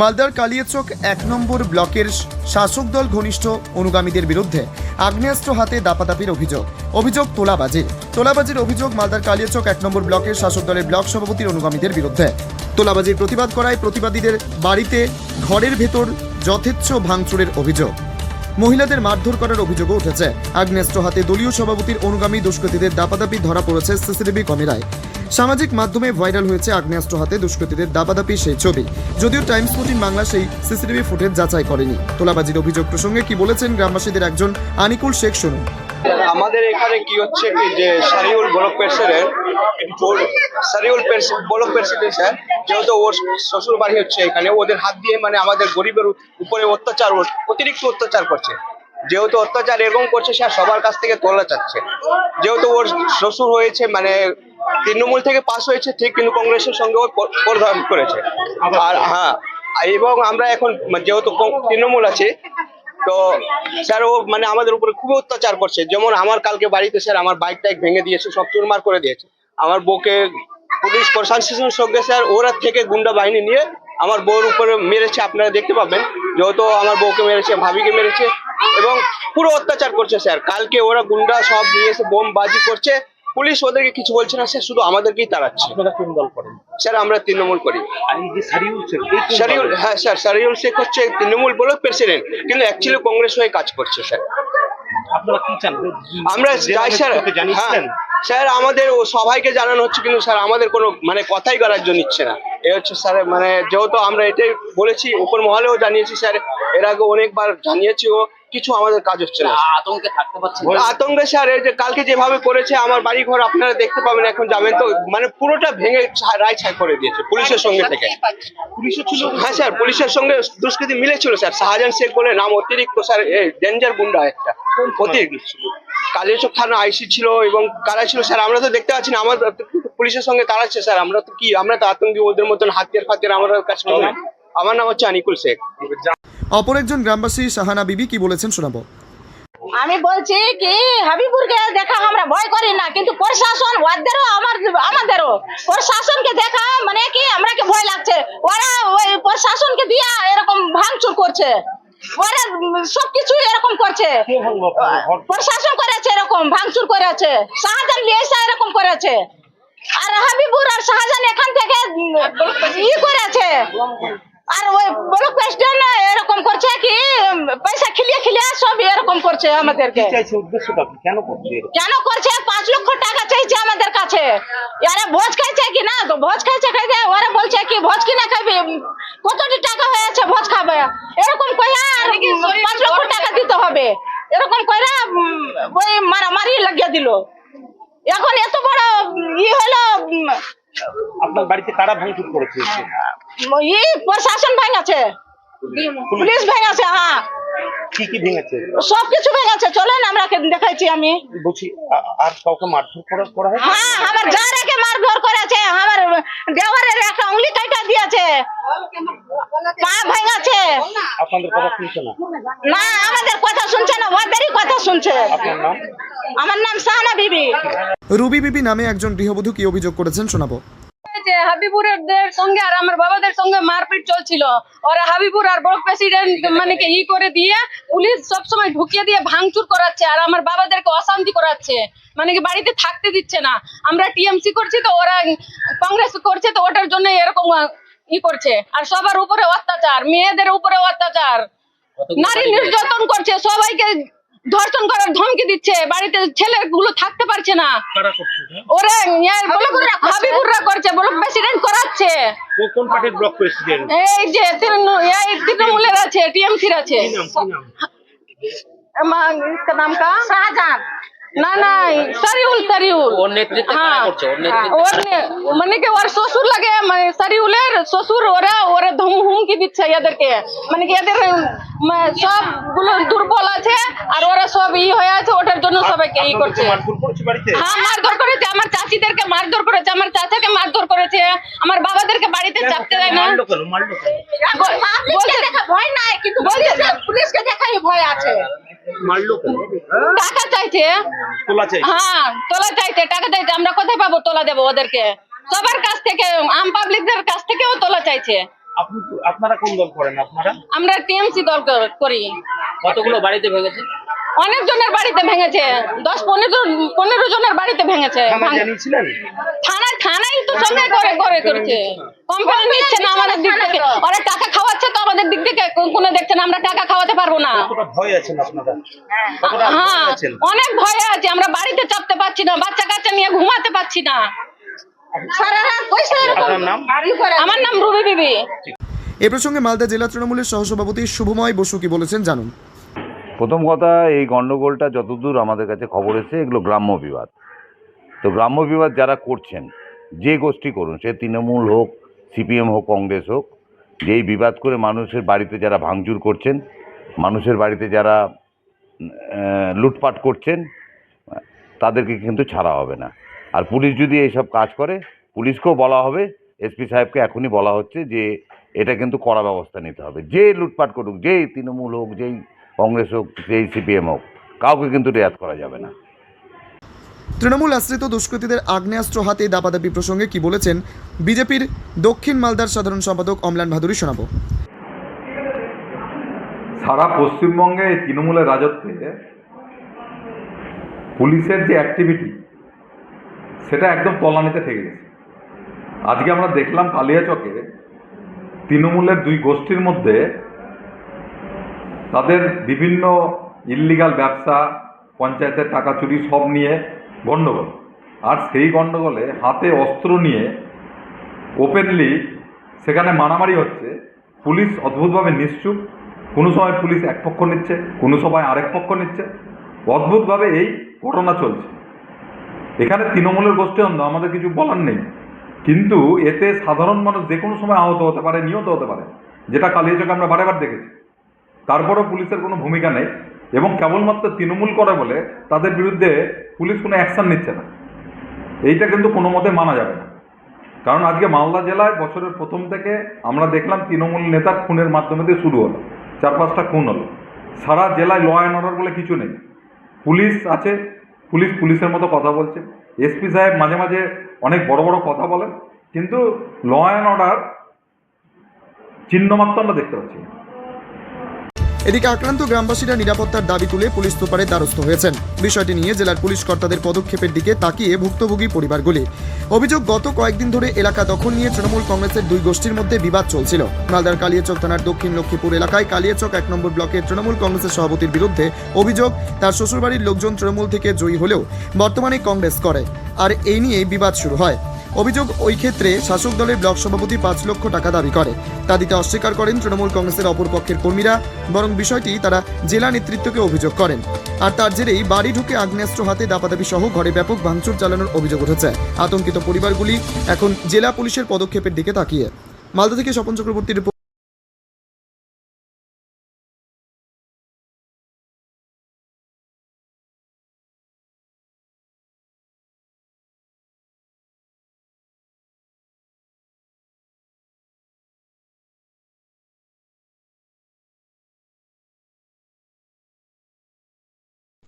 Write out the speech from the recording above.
মালদার কালিয়াচক এক নম্বর ব্লকের শাসক দল ঘনিষ্ঠ অনুগামীদের বিরুদ্ধে আগ্নেয়াস্ত্র হাতে দাপাদাপির অভিযোগ। অভিযোগ তোলাবাজির তোলাবাজির অভিযোগ মালদার কালিয়াচক এক নম্বর ব্লকের শাসক দলের ব্লক সভাপতির অনুগামীদের বিরুদ্ধে। তোলাবাজির প্রতিবাদ করায় প্রতিবাদীদের বাড়িতে ঘরের ভেতর যথেচ্ছ ভাঙচুরের অভিযোগ। মহিলাদের মারধর করার অভিযোগও উঠেছে। আগ্নেয়াস্ত্র হাতে দলীয় সভাপতির অনুগামী দুষ্কৃতীদের দাপাদাপি ধরা পড়েছে সিসিটিভি ক্যামেরায়। সামাজিক মাধ্যমে ভাইরাল হয়েছে আগ্নেয়াস্ত্র হাতে দুষ্কৃতীদের দাপাদাপি সেই ছবি। যদিও টাইমস ফোর্টিন বাংলা সেই সিসিটিভি ফুটেজ যাচাই করেনি। তোলাবাজির অভিযোগ প্রসঙ্গে কি বলেছেন গ্রামবাসীদের একজন আনিকুল শেখ শুনুন। আমাদের এখানে কি হচ্ছে কি যে Sariul block president Sariul block president sir, যেহেতু ওর শ্বশুর বাড়ি হচ্ছে এখানে, ওদের হাত দিয়ে মানে আমাদের গরিবের উপরে অত্যাচার অতিরিক্ত অত্যাচার করছে। যেহেতু অত্যাচার এরকম করছে, স্যার, সবার কাছ থেকে তোলা চাচ্ছে। যেহেতু ওর শ্বশুর হয়েছে মানে তৃণমূল থেকে পাশ হয়েছে, ঠিক কিন্তু কংগ্রেসের সঙ্গে প্রধান করেছে। আর হ্যাঁ এবং আমরা এখন যেহেতু তৃণমূল আছে, তো স্যার ও মানে আমাদের উপরে খুবই অত্যাচার করছে। যেমন আমার কালকে বাড়িতে স্যার আমার বাইক টাইক ভেঙে দিয়েছে, সব চুরমার করে দিয়েছে। আমার বউকে পুলিশ প্রশাসনের সঙ্গে স্যার, ওরা থেকে গুন্ডা বাহিনী নিয়ে আমার বউর উপরে মেরেছে, আপনারা দেখতে পাবেন। যেহেতু আমার বউকে মেরেছে, ভাবিকে মেরেছে, এবং পুরো অত্যাচার করছে স্যার। কালকে ওরা গুন্ডা সব নিয়ে এসে বোম বাজি করছে পুলিশ ওদেরকে কিছু বলছে না স্যার শুধু আমাদেরকেই তাড়াচ্ছে। আপনারা কোন দল করেন? স্যার আমরা তৃণমূল করি। সারিউল হ্যাঁ স্যার শারিউল শেখ হচ্ছে তৃণমূল বলো প্রেসিডেন্ট কিন্তু অ্যাকচুয়ালি কংগ্রেস হয়ে কাজ করছে স্যার। আপনারা কি চান? আমরা যাই চাই স্যার হ্যাঁ, স্যার আমাদের ও সবাইকে জানানো হচ্ছে কিন্তু স্যার আমাদের কোনো মানে কথাই করার জন্য নিচ্ছে না। এ হচ্ছে স্যার মানে যেহেতু আমরা এটাই বলেছি উপর মহলেও জানিয়েছি স্যার এর আগে অনেকবার জানিয়েছি ও কিছু আমাদের কাজ হচ্ছে না। আতঙ্কে থাকতে পারছেন আতঙ্কে স্যার এই যে কালকে যেভাবে করেছে আমার বাড়ি ঘর আপনারা দেখতে পাবেন এখন যাবেন তো মানে পুরোটা ভেঙে রায় ছাই করে দিয়েছে পুলিশের সঙ্গে থেকে। পুলিশও ছিল হ্যাঁ স্যার পুলিশের সঙ্গে দুষ্কৃতি মিলেছিল স্যার শাহজাহান শেখ বলে নাম অতিরিক্ত স্যার ডেঞ্জার গুন্ডা একটা অতিরিক্ত কালিয়াচক থানা আইসি ছিল এবং কারা ছিল স্যার আমরা তো দেখতে পাচ্ছি না আমার পুলিশের সঙ্গে তাড়াচ্ছে স্যার। আমরা তো কি আমরা তো আতঙ্কি ওদের মতন হাতিয়ার ফাতিয়ার আমার কাছে আমার নাম হচ্ছে আনিকুল শেখ। অপর একজন গ্রামবাসী শাহানা বিবি কি বলেছেন শোনাবো? আমি বলছি কি হাবিবুরকে দেখা আমরা ভয় করি না কিন্তু প্রশাসন ওদেরও আমার আমাদেরও। প্রশাসনকে দেখা মানে কি আমরা কি ভয় লাগছে? ওরা ওই প্রশাসনকে দিয়া এরকম ভাঙচুর করছে। ওরা সবকিছু এরকম করছে? প্রশাসন করেছে এরকম ভাঙচুর করেছে। শাহজাহান লিয়েসা এরকম করেছে। আর হাবিবুর আর শাহজাহান এখান থেকে ই করেছে। আর ওই ব্লক প্রেসিডেন্ট এরকম করছে কি পয়সা খিলিয়ে খিলিয়ে সব এরকম করছে আমাদেরকে। চাইছে উদ্দেশ্যটা কি কেন করছে কেন করছে? পাঁচ লক্ষ টাকা চাইছে আমাদের কাছে। আরে ভোজ খাইছে কি না? তো ভোজ খাইছে খাইছে ওরা বলছে কি ভোজ কিনে খাবি কতটি টাকা হয়েছে ভোজ খাবে? এরকম কইরা আর পাঁচ লক্ষ টাকা দিতে হবে। এরকম কইরা ওই মারামারি লাগিয়ে দিল। এখন এত বড় ই হলো আপনার বাড়িতে কারা ভাঙচুর করেছে? ই প্রশাসন ভাঙাছে পুলিশ। ভেঙেছে হ্যাঁ কি কি ভেঙেছে? সবকিছু ভেঙেছে চলেন আমরা দেখাইছি আমি। বুঝি আর কাউকে মারধর করা করা হয় হ্যাঁ আমার যা আমার দেওয়ারের একটা উংলি কাটা দিয়েছে। পা ভাঙাছে আপনাদের কথা শুনছে না? না আমাদের কথা শুনছে না ওদেরই কথা শুনছে। আপনার নাম? আমার নাম সাহানা বিবি। রুবি বিবি নামে একজন গৃহবধূ কি অভিযোগ করেছেন শোনাবো? হাবিবুরের সঙ্গে আর আমার বাবাদের সঙ্গে মারপিট চলছিল। ওরা হাবিবুর আর প্রেসিডেন্ট মানে কি ই করে দিয়ে পুলিশ সব সময় ঢুকিয়ে দিয়ে ভাঙচুর করাচ্ছে আর আমার বাবাদেরকে অশান্তি করাচ্ছে। মানে কি বাড়িতে থাকতে দিচ্ছে না। আমরা টিএমসি করছি তো ওরা কংগ্রেস করছে তো ওটার জন্য এরকম ই করছে। আর সবার উপরে অত্যাচার মেয়েদের উপরে অত্যাচার। নারী নির্যাতন করছে সবাইকে ধর্ষণ করার ধমকি দিচ্ছে। বাড়িতে ছেলেগুলো থাকতে পারছে না। ওরে হাবিবুররা করছে ব্লক প্রেসিডেন্ট করাচ্ছে। কোন পার্টির ব্লক প্রেসিডেন্ট এই যে তৃণমূলের আছে টিএমসির আছে। নামটা নাম কি নাম? না না সারিউল সারিউল। ওর নেতৃত্বে কারা হ্যাঁ, করছে? ওর হ্যাঁ, নেতৃত্বে মানে কি ওর শ্বশুর লাগে মানে সারিউলের শ্বশুর ওরা ওরা ধুম কি দিচ্ছে এদেরকে। মানে কি এদের সবগুলো দুর্বল আছে আর ওরা সব ই হয়ে আছে ওটার জন্য সবাইকে ই করছে। হ্যাঁ মারধর করেছে আমার চাচিদেরকে মারধর করেছে আমার চাচাকে মারধর করেছে আমার বাবাদেরকে বাড়িতে চাপতে দেয় না। বলছে ভয় নাই কিন্তু পুলিশকে দেখাই ভয় আছে। মারলো টাকা চাইছে। তোলা হ্যাঁ তোলা চাইছে টাকা চাইছে আমরা কোথায় পাবো তোলা দেবো ওদেরকে? সবার কাছ থেকে আম পাবলিকদের কাছ থেকেও তোলা চাইছে। আপনারা কোন দল করেন আপনারা? আমরা টিএমসি দল করি। কতগুলো বাড়িতে ভেঙেছে অনেক জনের বাড়িতে ভেঙেছে। দশ পনেরো পনেরো জনের বাড়িতে ভেঙেছে। থানায় থানায় তো সঙ্গে করে করে করছে কমপ্লেন নিচ্ছে না আমাদের দিক থেকে। ওরা টাকা খাওয়াচ্ছে তো আমাদের দিক থেকে। কোনো দেখছে না আমরা টাকা খাওয়াতে পারব না। ভয় আছেন আপনারা? কতটা ভয় হ্যাঁ অনেক ভয়ে আছে। আমরা বাড়িতে চাপতে পারছি না বাচ্চা কাচ্চা নিয়ে ঘুমাতে পারছি না? আমার নাম রুবি বিবি। এ প্রসঙ্গে মালদা জেলা তৃণমূলের সহসভাপতি শুভময় বসু কি বলেছেন জানুন। প্রথম কথা, এই গণ্ডগোলটা যতদূর আমাদের কাছে খবর এসেছে, এগুলো গ্রাম্য বিবাদ। তো গ্রাম্য বিবাদ যারা করছেন, যে গোষ্ঠী করুন, সে তৃণমূল হোক, সিপিএম হোক, কংগ্রেস হোক, যেই বিবাদ করে মানুষের বাড়িতে যারা ভাঙচুর করছেন, মানুষের বাড়িতে যারা লুটপাট করছেন, তাদেরকে কিন্তু ছাড়া হবে না। আর পুলিশ যদি এইসব কাজ করে, পুলিশকেও বলা হবে এসপি সাহেবকে এখনই বলা হচ্ছে যে, এটা কিন্তু কড়া ব্যবস্থা নিতে হবে। যে লুটপাট করুক, যেই তৃণমূল হোক, যেই কংগ্রেস হোক যেই সিপিএম হোক কাউকে কিন্তু রেয়াত করা যাবে না। তৃণমূল আশ্রিত দুষ্কৃতীদের আগ্নেয়াস্ত্র হাতে দাপাদাপি প্রসঙ্গে কি বলেছেন বিজেপির দক্ষিণ মালদার সাধারণ সম্পাদক অমলান ভাদুরী শোনাবো। সারা পশ্চিমবঙ্গে এই তৃণমূলের রাজত্বে পুলিশের যে অ্যাক্টিভিটি সেটা একদম তলানিতে থেকে গেছে। আজকে আমরা দেখলাম কালিয়াচকে তৃণমূলের দুই গোষ্ঠীর মধ্যে তাদের বিভিন্ন ইল্লিগাল ব্যবসা, পঞ্চায়েতের টাকা চুরি সব নিয়ে গণ্ডগোল আর সেই গণ্ডগোলে হাতে অস্ত্র নিয়ে ওপেনলি সেখানে মারামারি হচ্ছে। পুলিশ অদ্ভুতভাবে নিশ্চুপ। কোনো সময় পুলিশ এক পক্ষ নিচ্ছে, কোনো সময় আরেক পক্ষ নিচ্ছে। অদ্ভুতভাবে এই ঘটনা চলছে। এখানে তৃণমূলের গোষ্ঠী অন্ধ আমাদের কিছু বলার নেই। কিন্তু এতে সাধারণ মানুষ যে কোনো সময় আহত হতে পারে, নিহত হতে পারে, যেটা কালিয়ে কালিয়াচকে আমরা বারেবার দেখেছি। তারপরেও পুলিশের কোনো ভূমিকা নেই এবং কেবলমাত্র তৃণমূল করে বলে তাদের বিরুদ্ধে পুলিশ কোনো অ্যাকশন নিচ্ছে না। এইটা কিন্তু কোনো মতে মানা যাবে না। কারণ আজকে মালদা জেলায় বছরের প্রথম থেকে আমরা দেখলাম তৃণমূল নেতার খুনের মাধ্যমে দিয়ে শুরু হলো, চার পাঁচটা খুন হলো। সারা জেলায় ল অ্যান্ড অর্ডার বলে কিছু নেই। পুলিশ আছে, পুলিশ পুলিশের মতো কথা বলছে। এসপি সাহেব মাঝে মাঝে অনেক বড় বড় কথা বলেন, কিন্তু ল অ্যান্ড অর্ডার চিহ্নমাত্র আমরা দেখতে পাচ্ছি না। এদিকে আক্রান্ত গ্রামবাসীরা নিরাপত্তার দাবি তুলে পুলিশ তোপারে দ্বারস্থ হয়েছেন। বিষয়টি নিয়ে জেলার পুলিশ কর্তাদের পদক্ষেপের দিকে তাকিয়ে ভুক্তভোগী পরিবারগুলি। অভিযোগ, গত কয়েকদিন ধরে এলাকা দখল নিয়ে তৃণমূল কংগ্রেসের দুই গোষ্ঠীর মধ্যে বিবাদ চলছিল। মালদার কালিয়াচক থানার দক্ষিণ লক্ষ্মীপুর এলাকায় কালিয়াচক এক নম্বর ব্লকের তৃণমূল কংগ্রেসের সভাপতির বিরুদ্ধে অভিযোগ, তার শ্বশুরবাড়ির লোকজন তৃণমূল থেকে জয়ী হলেও বর্তমানে কংগ্রেস করে। আর এই নিয়ে বিবাদ শুরু হয়। অভিযোগ, ওই ক্ষেত্রে শাসক দলের ব্লক সভাপতি পাঁচ লক্ষ টাকা দাবি করে। তা দিতে অস্বীকার করেন তৃণমূল কংগ্রেসের অপর পক্ষের কর্মীরা, বরং বিষয়টি তারা জেলা নেতৃত্বকে অভিযোগ করেন। আর তার জেরেই বাড়ি ঢুকে আগ্নেয়াস্ত্র হাতে দাপাদাপি সহ ঘরে ব্যাপক ভাঙচুর চালানোর অভিযোগ উঠেছে। আতঙ্কিত পরিবারগুলি এখন জেলা পুলিশের পদক্ষেপের দিকে তাকিয়ে। মালদা থেকে স্বপন চক্রবর্তীর